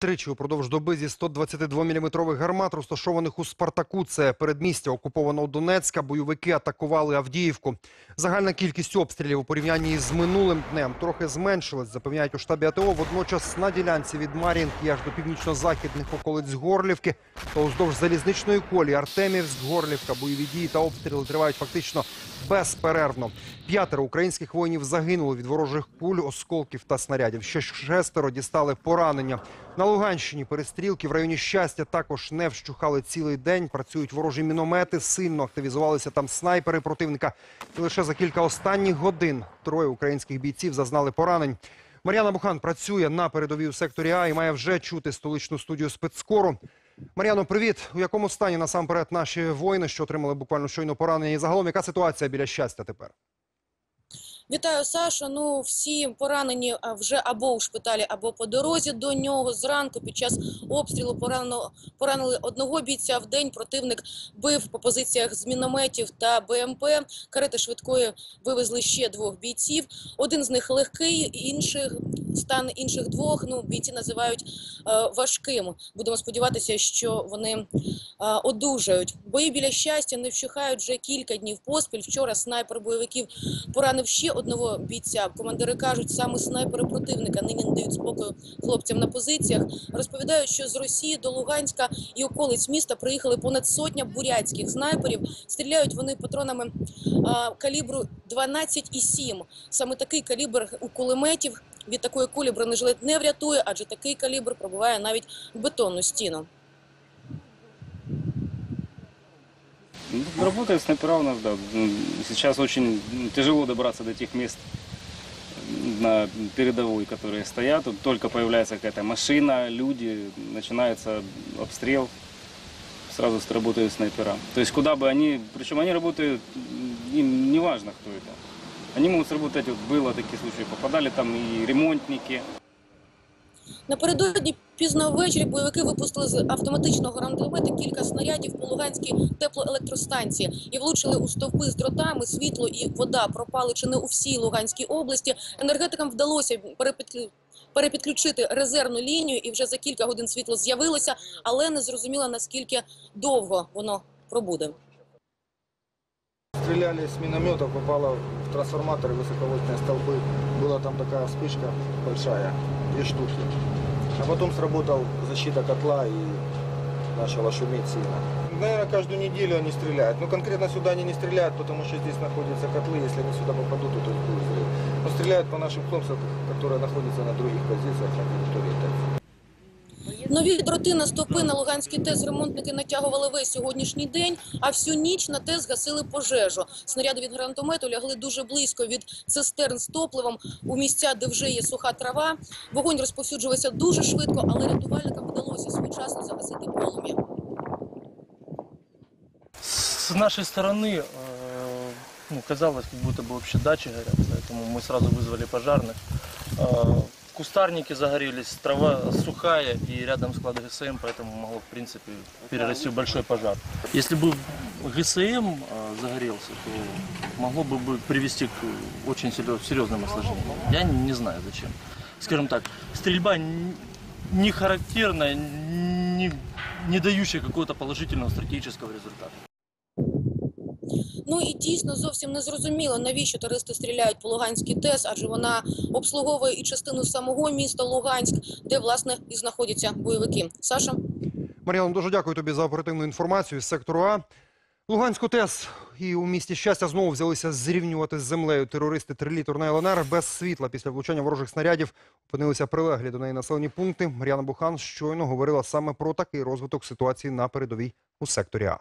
Тричі упродовж доби зі 122-мм гармат, розташованих у Спартаку, це передмістя окупованого Донецька, бойовики атакували Авдіївку. Загальна кількість обстрілів у порівнянні з минулим днем трохи зменшилась, запевняють у штабі АТО. Водночас на ділянці від Мар'їнки аж до північно-західних околиць Горлівки та уздовж залізничної колії Артемівськ, Горлівка, бойові дії та обстріли тривають фактично безперервно. П'ятеро українських воїнів загинули від ворожих куль, осколків та снарядів. Ще шестеро дістали поранення. На Луганщині перестрілки в районі щастя також не вщухали цілий день. Працюють ворожі міномети, сильно активізувалися там снайпери противника. І лише за кілька останніх годин троє українських бійців зазнали поранень. Мар'яна Бухан працює на передовій у секторі А і має вже чути столичну студію спецскору. Мар'яно, привіт. У якому стані насамперед наші воїни, що отримали буквально щойно поранення? І загалом яка ситуація біля щастя тепер? Вітаю, Саша. Ну всі поранені вже або у шпиталі, або по дорозі до нього. Зранку під час обстрілу поранено поранили одного бійця в день. Противник бив по позиціях з мінометів та БМП. Карети швидкої вивезли ще двох бійців. Один з них легкий, інших стан інших двох. Ну бійці називають е, важким. Будемо сподіватися, що вони е, одужають. Бої біля щастя не вщухають вже кілька днів поспіль. Вчора снайпер бойовиків поранив ще одного бійця. Командири кажуть, саме снайпери противника нині не дають спокою хлопцям на позиціях. Розповідають, що з Росії до Луганська і околиць міста приїхали понад сотня бурятських снайперів. Стріляють вони патронами а, калібру 12,7. Саме такий калібр у кулеметів. Від такої кулі бронежилет не врятує, адже такий калібр пробиває навіть бетонну стіну. Ну, снайпера у нас, да. Сейчас очень тяжело добраться до тех мест на передовой, которые стоят. Тут только появляется какая-то машина, люди, начинается обстрел, сразу сработают снайпера. То есть куда бы они, причем они работают, им не важно, кто это. Они могут сработать, вот было такие случаи, попадали там и ремонтники, Напередодні пізно ввечері бойовики випустили з автоматичного гранатомета кілька снарядів по Луганській теплоелектростанції і влучили у стовпи з дротами. Світло і вода пропали чи не у всій Луганській області. Енергетикам вдалося перепідклю- перепідключити резервну лінію, і вже за кілька годин світло з'явилося, але не зрозуміло наскільки довго воно пробуде. Стреляли с минометов, попало в трансформаторы высоковольтные столбы. Была там такая вспышка большая, две штуки. А потом сработал защита котла и начало шуметь сильно. Наверное, каждую неделю они стреляют. Но конкретно сюда они не стреляют, потому что здесь находятся котлы. Если они сюда попадут, то тут будет взрыв. Но стреляют по нашим хлопцам, которые находятся на других позициях ТЭЦ. Нові дроти на стовпи на Луганський ТЕС ремонтники натягували весь сьогоднішній день, а всю ніч на ТЕС гасили пожежу. Снаряди від гранатомету лягли дуже близько від цистерн з топливом у місця, де вже є суха трава. Вогонь розповсюджувався дуже швидко, але рятувальникам вдалося своєчасно загасити полум'я. С нашей стороны, э, ну, казалось, как будто бы вообще дачи горят, поэтому мы сразу вызвали пожарных. Э, кустарники загорелись, трава сухая и рядом склад ГСМ, поэтому могло, в принципе, перерасти в большой пожар. Если бы ГСМ э, загорелся, то могло бы привести к очень серьез- серьезным осложнениям. Я не знаю зачем. Скажем так, стрельба не характерная, не, не дающая какого-то положительного стратегического результата. Ну і дійсно зовсім не зрозуміло, навіщо терористи стріляють по Луганській ТЕС, адже вона обслуговує і частину самого міста Луганськ, де власне і знаходяться бойовики. Саша. Мар'яно, дуже дякую тобі за оперативну інформацію з сектору А. Луганську ТЕС і у місті щастя знову взялися зрівнювати з землею терористи трилітор на ЛНР без світла після влучання ворожих снарядів. Опинилися прилеглі до неї населені пункти. Мар'яна Бухан щойно говорила саме про такий розвиток ситуації на передовій у секторі А.